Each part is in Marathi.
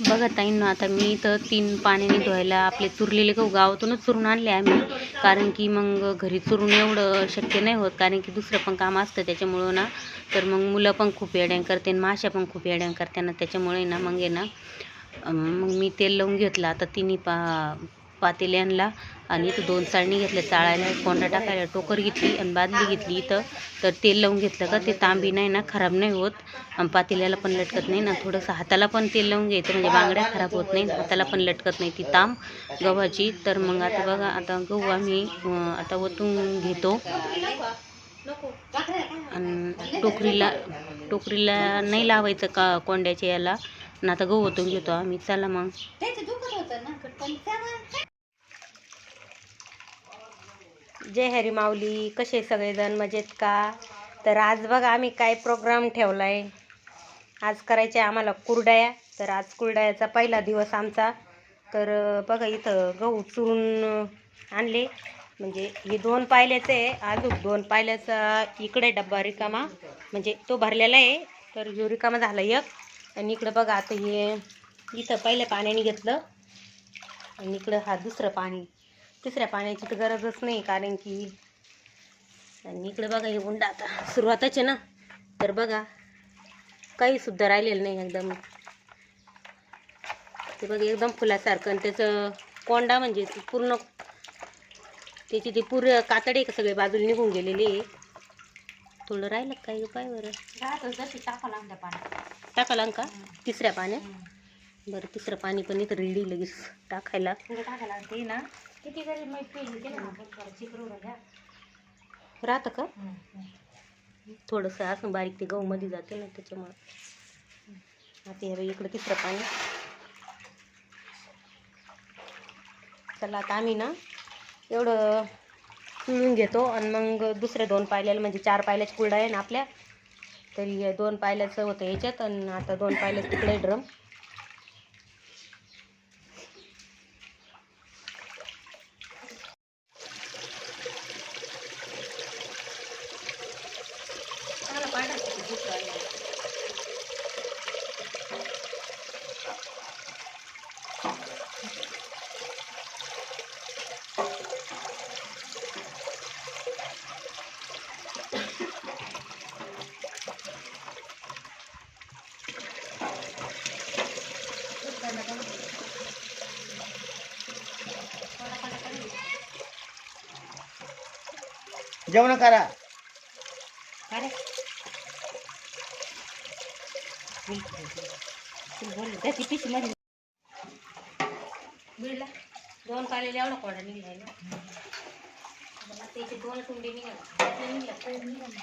बघा ताईंनो आता मी इथं तीन पाण्याने धुवायला आपले चुरलेले गहू गावातूनच चुरून आणले आम्ही. कारण की मग घरी चुरून एवढं शक्य नाही होत. कारण की दुसरं पण काम असतं त्याच्यामुळं ना. तर मग मुलं पण खूप येड्यां करते आणि माश्या पण खूप येड्यां करते ना. त्याच्यामुळे ना मग आहे ना मग मी तेल लावून घेतलं. आता तिन्ही पा पातेल्यांना आणि इथं दोन चाळणी घेतल्या चाळायला कोंडा टाकायला टोकर घेतली आणि बादली घेतली इथं. तर तेल लावून घेतलं का ते तांबी नाही ना खराब नाही होत. आणि पातेल्याला पण लटकत नाही ना थोडंसं हाताला पण तेल लावून घ्यायचं म्हणजे बांगड्या खराब होत नाही हाताला पण लटकत नाही ती तांब गव्हाची. तर मग आता बघा आता गहू आम्ही आता ओतून घेतो. आणि टोकरीला टोकरीला नाही लावायचं का कोंड्याच्या याला. आणि आता गहू ओतून घेतो आम्ही. चला मग. जय हरी माऊली कसे सगळेजण? मजेत का? तर आज बघा आम्ही काय प्रोग्राम ठेवला आहे आज करायचे आम्हाला कुरडाया. तर आज कुरडायाचा पहिला दिवस आमचा. तर बघा इथं गहू चुरून आणले. म्हणजे हे दोन पायल्याचं आहे. अजून दोन पायल्याचा इकडे डब्बा रिकामा. म्हणजे तो भरलेला आहे. तर ह्यो रिकामा झाला एक. आणि इकडं बघा आता हे इथं पहिल्या पाण्याने घेतलं. आणि इकडं हा दुसरं पाणी. तिसऱ्या पाण्याची तर गरजच नाही कारण की आणि इकडे बघा हे उंडा आता सुरुवातच आहे ना. तर बघा काही सुद्धा राहिलेलं नाही एकदम. ते बघा एकदम फुलासारखं आणि त्याचं कोंडा म्हणजे ते पूर्ण त्याची ती पूर्ण कातडे का सगळे बाजूला निघून गेलेली थोडं राहिलं का काय पाय बरं? टाकाला का? तिसऱ्या पाण्यात? बरं तिसरं पाणी पण इथं रेडी लगेच टाकायला. राहतं का? थोडंसं असं बारीक ते गहूमध्ये जाते ना त्याच्यामुळं. आता हे इकडं तिसरं पाणी. चला आता आम्ही ना एवढं पिळून घेतो आणि मग दुसरे दोन पायल्याला म्हणजे चार पायल्याच्या कुरडा आहे ना आपल्या तरी दोन पायल्याचं होतं ह्याच्यात आणि आता दोन पायल्याचं तिकडे ड्रम. जेवण करा. अरे. त्याची पिशी मध्ये बिडला दोन पालेले एवढा कोडा निघलाय ना. त्याचे दोन कुंडे निघाले. निघाले,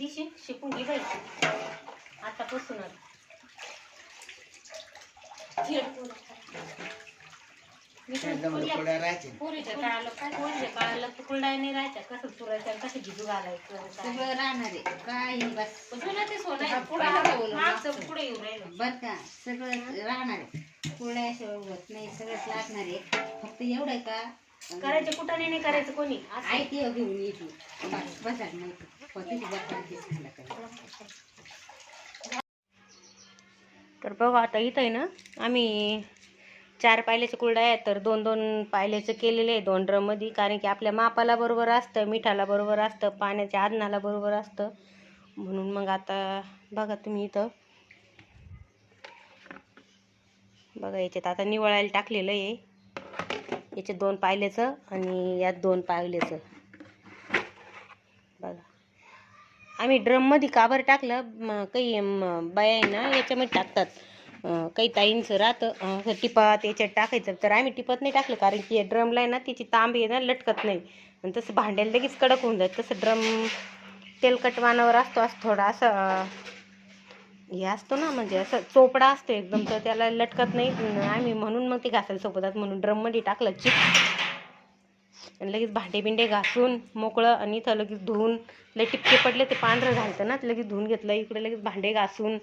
दिशी शिकून घे बाई आतापासून थोड्या राहायचे. पोरीच्या काळाला काय पोरीच्या काळाला नाही राहायच्या. कसं कसं भिजू घालायचं काय. सगळं राहणार आहे. काही बस. जुनं ते. हा, पुढं राहिलं. बर का? सगळं राहणार आहे. होत नाही. सगळंच लागणार आहे. फक्त एवढं आहे का? करायचे कुठाने नाही करायचं कोणी? असं. आई ते घेऊन येते बस बसा नाही होते तर बघा आता इथं आहे ना आम्ही चार पायल्याचे कुरड्या आहेत तर दोन दोन पायल्याचं केलेले आहे दोन ड्रममध्ये. कारण की आपल्या मापाला बरोबर असतं मिठाला बरोबर असतं पाण्याच्या आदनाला बरोबर असतं. म्हणून मग आता बघा तुम्ही इथं. बघा याच्यात आता निवळायला टाकलेलं आहे. याच्यात दोन पायलेचं आणि यात दोन पायलेचं. बघा. आम्ही ड्रममध्ये काबर टाकलं? काही म, बाया आहे ना याच्यामध्ये टाकतात. काही ताईंचं राहतं. अं, टिपात याच्यात टाकायचं. तर आम्ही टिपत नाही टाकलं कारण की ड्रमला आहे ना तिची तांब आहे ना लटकत नाही. आणि तसं भांड्याला लगेच कडक होऊन जात. तसं ड्रम तेलकट वानावर असतो असं थोडा असं हे असतो ना म्हणजे असं चोपडा असतो एकदम तर त्याला लटकत नाही. आम्ही म्हणून मग ते घासायला सोबतात म्हणून ड्रममध्ये टाकलं चिप आणि लगेच भांडे बिंडे घासून मोकळं आणि इथं लगेच धुवून लय टिपके पडले ते पांढरं घालतं ना ते लगेच धुवून घेतलं इकडे लगेच भांडे घासून.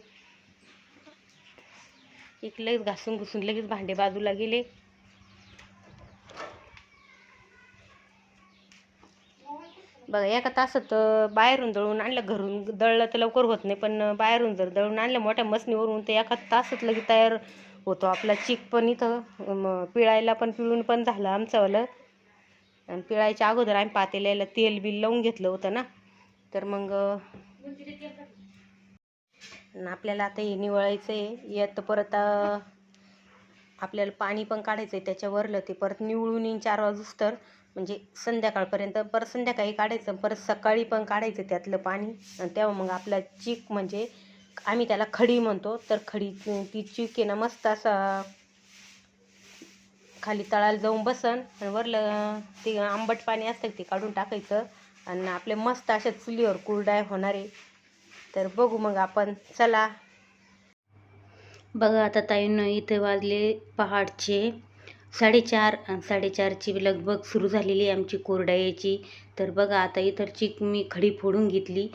इकडे लगेच घासून घुसून लगेच भांडे बाजूला गेले. बघा एका तासात बाहेरून दळून आणलं घरून दळलं तर लवकर होत नाही पण बाहेरून जर दळून आणलं मोठ्या मसनीवरून तर एका तासात लगे तयार होतो आपला चीक पण इथं पिळायला पण पिळून पण झालं आमचंवालं आणि पिळायच्या अगोदर आम्ही पातेल्याला तेल बिल लावून घेतलं होतं ना तर मग आणि आपल्याला आता हे निवळायचं आहे यात परत आपल्याला पाणी पण काढायचं आहे त्याच्यावरलं ते परत निवळून येईन चार वाजूस तर. म्हणजे संध्याकाळपर्यंत परत संध्याकाळी काढायचं परत सकाळी पण काढायचं त्यातलं पाणी. आणि तेव्हा मग आपला चीक म्हणजे आम्ही त्याला खडी म्हणतो. तर खडी ती चीक आहे ना मस्त असा खाली तळाला जाऊन बसन. आणि वरलं ते आंबट पाणी असतं ते काढून टाकायचं. आणि आपले मस्त अशा चुलीवर कुरडाय होणार आहे. तर बघू मग आपण. चला. बघा आता ताईनं इथे वाजले पहाटचे. साडेचार साडेचारची लगबग सुरू झालेली आहे आमची कोरडायची. तर बघा आता इतर चिक मी खडी फोडून घेतली.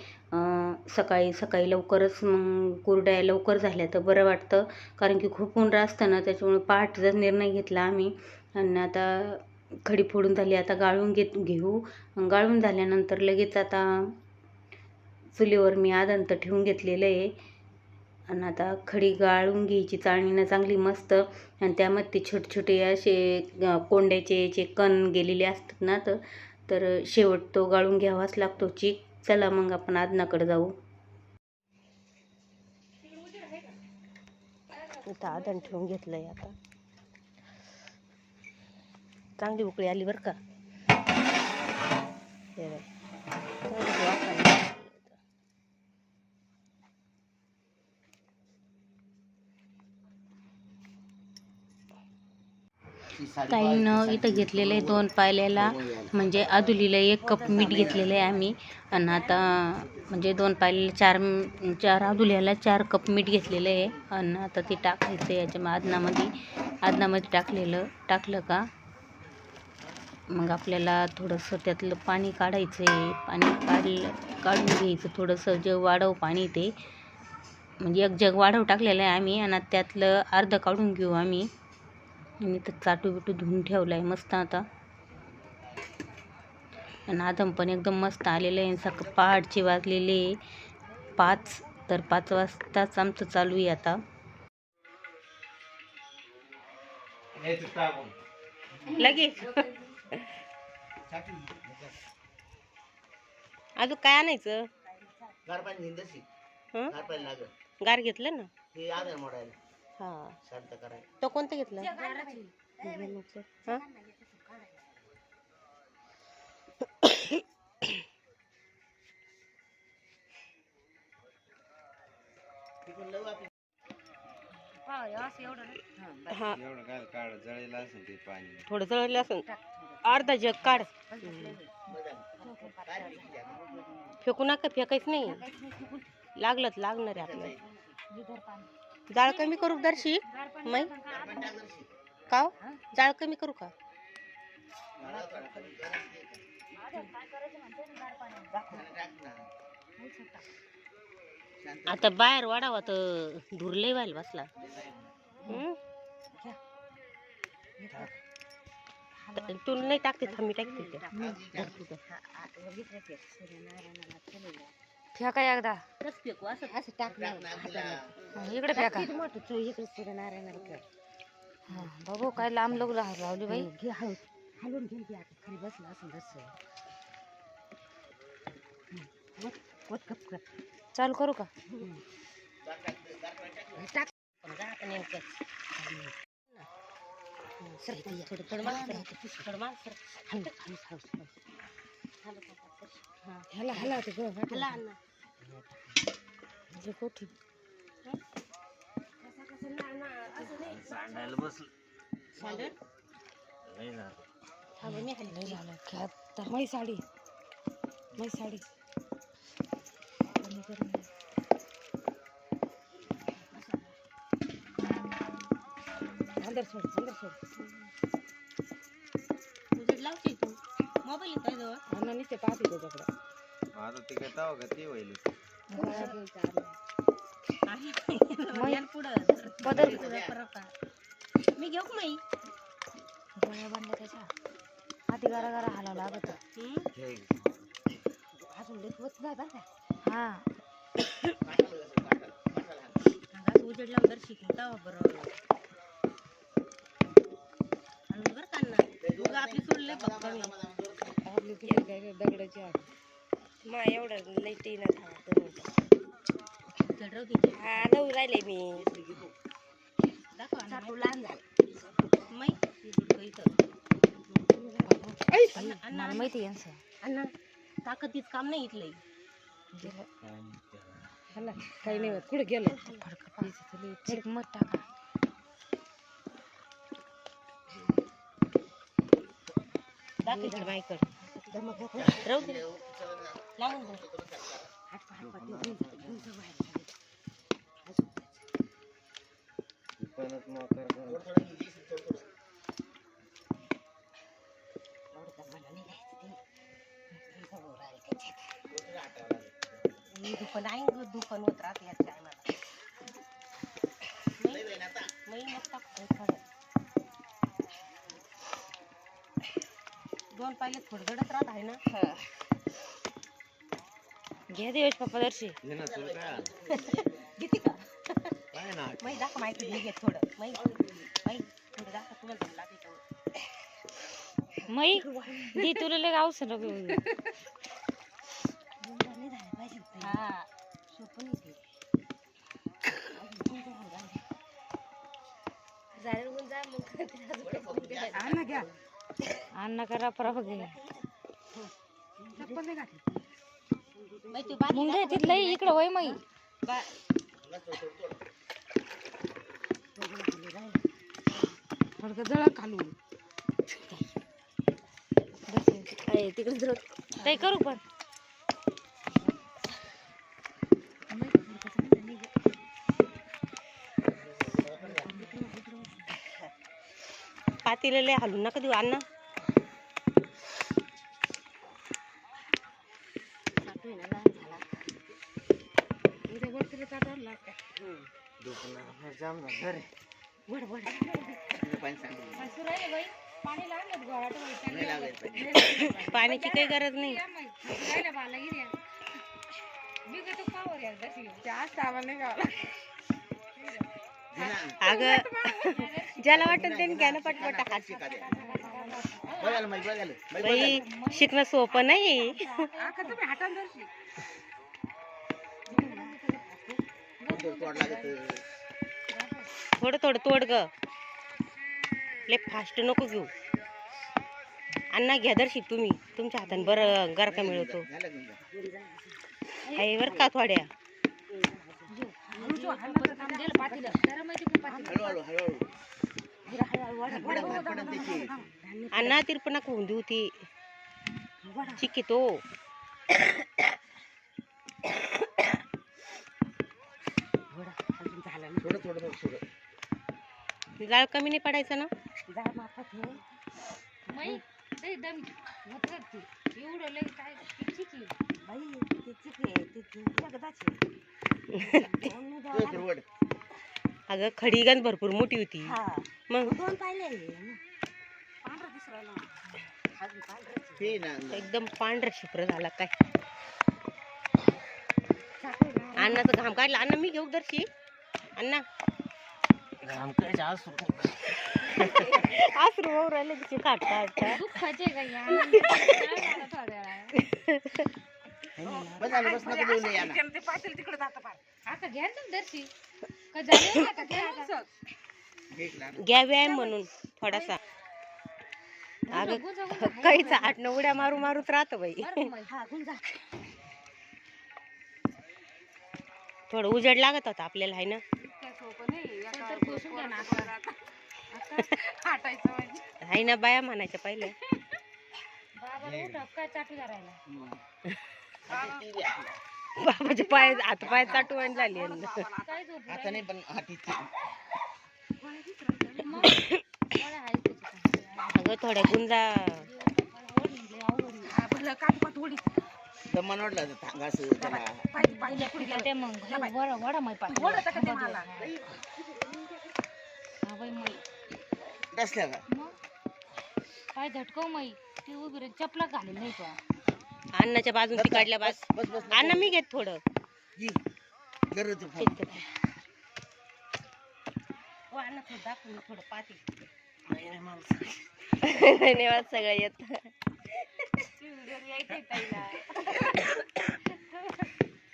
सकाळी सकाळी लवकरच मग कोरड्या लवकर झाल्या. तर बरं वाटतं कारण की खूप उंडरा असतं ना त्याच्यामुळे पहाटचा निर्णय घेतला आम्ही आणि आता खडी फोडून झाली आता गाळून घेत घेऊ. गाळून झाल्यानंतर लगेच आता चुलीवर मी आदंत ठेवून घेतलेलं आहे. आणि आता खडी गाळून घ्यायची चाळणीनं चांगली मस्त. आणि त्यामध्ये ते छोटे छोटे असे कोंड्याचे जे कण गेलेले असतात ना तर तर शेवट तो गाळून घ्यावाच लागतो. चीक चला मग आपण आदनाकडे जाऊ. इथं आदन ठेवून घेतलंय आता. चांगली उकळी आली बरं का हे बघ. चांगली वाफ आली. ताईनं इथं घेतलेलं आहे दोन पायल्याला म्हणजे आदुलीला एक कप मीठ घेतलेलं आहे आम्ही. आणि आता म्हणजे दोन पायल्याला चार चार आदुल्याला चार कप मीठ घेतलेलं आहे. आणि आता ते टाकायचं आहे याच्या आदनामध्ये आदनामध्ये टाकलेलं. टाकलं का? मग आपल्याला थोडंसं त्यातलं पाणी काढायचं आहे पाणी काढलं काढून घ्यायचं थोडंसं. जे वाढव पाणी ते. म्हणजे एक जग वाढव टाकलेलं आहे आम्ही. आणि त्यातलं अर्ध काढून घेऊ आम्ही. आणि तर चाटू बिटू धुवून ठेवलं आहे मस्त आता. आणि आदम पण एकदम मस्त आलेलं आहे सकाळ पहाटचे वाजलेले पाच तर पाच वाजताच आमचं चालू आहे आता. लगेच. अजून काय आणायचं? हं? गार घेतलं ना? हे. शांत करायला तो कोणतं घेतलं? हं? हा? एवढं काय काढ जळेल असेल ते पाणी. थोडं जळलं असं अर्धा जग काढ. फेकू नका फेकायच नाही. लागलं तर लागणार आहे आपल्याला जाळ कमी करू दर्शी? मै का हो? जाळ कमी करू का? आता बाहेर वाढावा तर धूर लय व्हायला बसला. हं? त- तू नाही टाकते थांबी टाकते. फेका एकदा. रस फेकू असं असं इकडे फेका. इकडे सूर्यनारायणाला बाबू काय लांब लोक लावली बाई. घे हळू. हलवून घे आता. खाली बसला असं जसं चालू करू का? टाक. सर थोडं थोडं माग सर थोडं माग सर ह्याला हला ते गं हला अण्णा. कोठी. सांडायला बसलं. सांडण? नाही ना थांब मी. लय झालं. तर मै साडी. मै साडी. अंदर सोड अंदर सोड. लावते तू. मोबाईल आहे जवळ. अण्णा नुसते पाहते त्याच्याकडे. आता ते काय तवा का ते होईल. पुढं. बदल. तुझा फरक आहे. मी घेऊ का माई गोळ्या बांधल्या त्याच्या आधी गारा गारा हलावं लागत. अजून होत नाही बरं का? हा. अंगात उजेड लावून जर शिकवता बरं आणि बरं का अण्णा? उगा आपली सोडले फक्त मी आपली तिकडे काय काय दगडाची आहे मा एवढं लई टी ना थांबा दोन मिनिटं हा नऊ राहिले मी. चाटू लहान झालं. मै गुडघं इथं माहिती यांचं. अण्णा. ताकदीच काम नाही इथलंय गेलं काही नाही होत. कुठे गेलं? फडकं चिकमत टाका. माझ्याकडे राहू दे लावून दे. दुकान आहे दुकान होत राहते यात काय मला मै मग टाकतो थोडं दोन पाहिले थोडं गडत राहत आहे ना. घ्या देवेश पप्पा दर्शी. ये ना तुला काय किती का? काय ना? मै दाखव माहिती घे घे थोडं. मै मै थोडं दाखव तुला जमलं लागेल तेवढं. मै दी तुला गावस हा. सोपं नाही ते अण्णा करा परा बघ तू बाकी मुंगे तिथलं इकडं वय मै बा- फडकं जळा खालून. काही करू पण. तिला लय हलून नका देऊ अण्णा. पाण्याची काही गरज पाणी नाही. आज पाण्याची काही गरज नाही अगं ज्याला वाटेल त्यांनी घ्या ना पटपट बाई शिकणं सोपं नाही. थोडं थोडं तोड ग. ले फास्ट नको घेऊ. अण्णा घ्या दर तुम्ही तुमच्या हाताने बरं गरका मिळवतो हे बर का थोड्या? हळूहळू हळूहळू पडत पडत त्याची अण्णा तिरपणा होऊन देऊ ती. चिकी तो थोडं थोडं थोडं थोडं जाळ कमी नाही पडायचं ना? तो. परवड अगं खडी गण भरपूर मोठी होती मग ते ना एकदम पांढरा शिप्र झाला काय अण्णाचा घाम काढला अण्णा मी घेऊ दर्शी अण्णा घाम वाहू राहिले तिचे काट काढता याला घेत ना घ्या व्यायाम म्हणून थोडासा. अगं काहीच आठ नऊ उड्या मारू मारूच राहतं बाई. थोडं उजेड लागत होता आपल्याला आहे ना? आहे ना बाया म्हणायच्या पहिल्या. बाबाचे पाय हात पाय चाटवण झाली. आता नाही पण हातीची अगं थोड्या गुंजा. दमन वाटला थांगा असं त्याला का? पाय झटकव मै ती उभी चपला घालेल नाही का अन्नाच्या बाजून तिकडल्या बाज बस. बस अन्न मी घेत थोडं. तू आहे. हो, अन्न थोडं थोडं. धन्यवाद सगळं येत.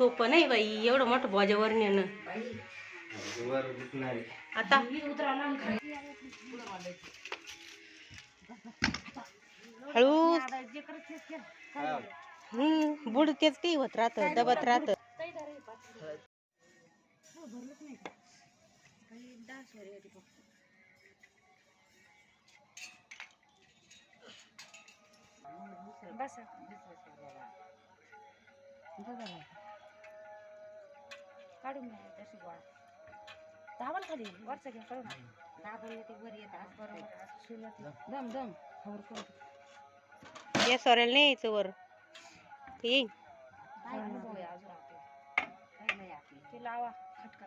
सोपं नाही बाई एवढं मोठं भोजावर नेणं. आता हळू. हम्म बुड तेच काही होत राहत दबत राहत. काढून घ्या तशी गोळा. धावल खाली वरचं घ्या काढून दाबून ते वर येत आज बरोबर दम. दम खबर करू या सोऱ्याला नाही यायचं वर. ते येईन अनुभव अजून आपल्याला काही नाही आपली. ते लावा खटका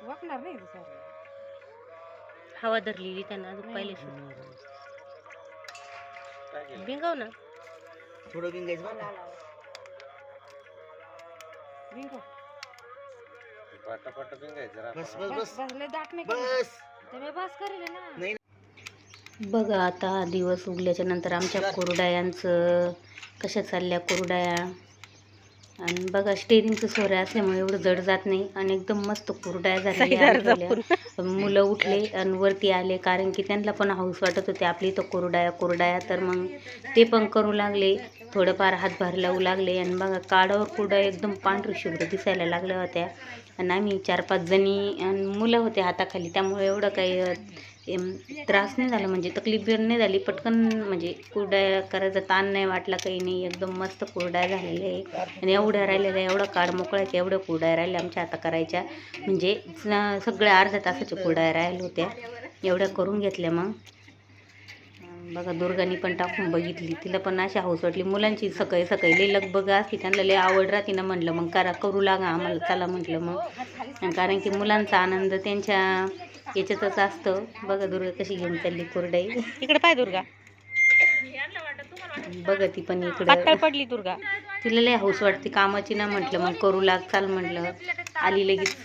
वाकणार नाही सर. हवा धरलेली त्यांना अजून पहिले बिंगव ना. थोडं बिंगायचं बरं का? बिंगो पटापट बिंगायचं राहतं. बस बस बस. बस लय दाट नाही बस. तुम्ही बस करेल ना. नाही. बघा आता हा दिवस उगल्याच्या नंतर आमच्या कुरडायांचं कशा चालल्या कुरडाया? आणि बघा स्टेरिंगचं सोऱ्या असल्यामुळे एवढं जड जात नाही आणि एकदम मस्त कुरडाया झालेल्या. मुलं उठले आणि वरती आले कारण की त्यांना पण हाऊस वाटत होते. आपली तर कुरडाया कुरडाया. तर मग ते पण करू लागले. थोडंफार हातभार लावू लागले आणि बघा काडावर कुरड्या एकदम पांढरी शुभ्र दिसायला लागल्या होत्या. आणि आम्ही चार पाच जणी आणि मुलं होते हाताखाली. त्यामुळे एवढं काही त्रास नाही झाला म्हणजे तकलीफ बिर नाही झाली पटकन म्हणजे कुरड्या करायचा ताण नाही वाटला काही नाही एकदम मस्त कुरड्या झालेल्या आहे आणि एवढ्या राहिलेल्या एवढं काळ मोकळा की एवढ्या कुरड्या राहिल्या आमच्या आता करायच्या. म्हणजे सगळ्या अर्ध्या तासाच्या कुरड्या राहिल्या होत्या. एवढ्या करून घेतल्या मग. बघा दुर्गानी पण टाकून बघितली. तिला पण अशी हाऊस वाटली. मुलांची सकाळी सकाळी लई लगबग असते त्यांना लई आवड राहते ना म्हटलं मग करा करू लागा आम्हाला चला म्हटलं मग. कारण की मुलांचा आनंद त्यांच्या याच्यातच असतं. बघा दुर्गा कशी घेऊन चालली कुरडाई. इकडे पाय दुर्गा. बघा ती पण इकडे. पडली दुर्गा. तिला लय हाऊस वाटते. कामाची ना म्हटलं मग करू लाग चाल म्हटलं. आली लगेच.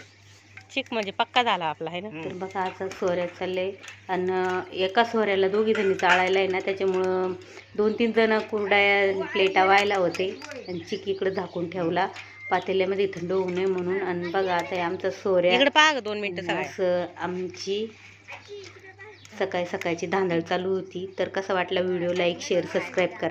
चिक म्हणजे पक्का झाला आपला आहे ना? तर बघा आता सोऱ्यात चाललंय. आणि एका सोऱ्याला दोघी जणी चाळायला आहे ना त्याच्यामुळं दोन तीन जण कुरड्या प्लेटा व्हायला होते. आणि चिक इकडे झाकून ठेवला. पातेल्यामध्ये थंड होऊ नये म्हणून. आणि बघा आता हे आमचा सोऱ्या इकडे पाहा दोन मिनिटं असं आमची सकाळी सकाळची धांदळ चालू होती. तर कसा वाटला व्हिडिओ? लाईक शेअर सबस्क्राईब करा.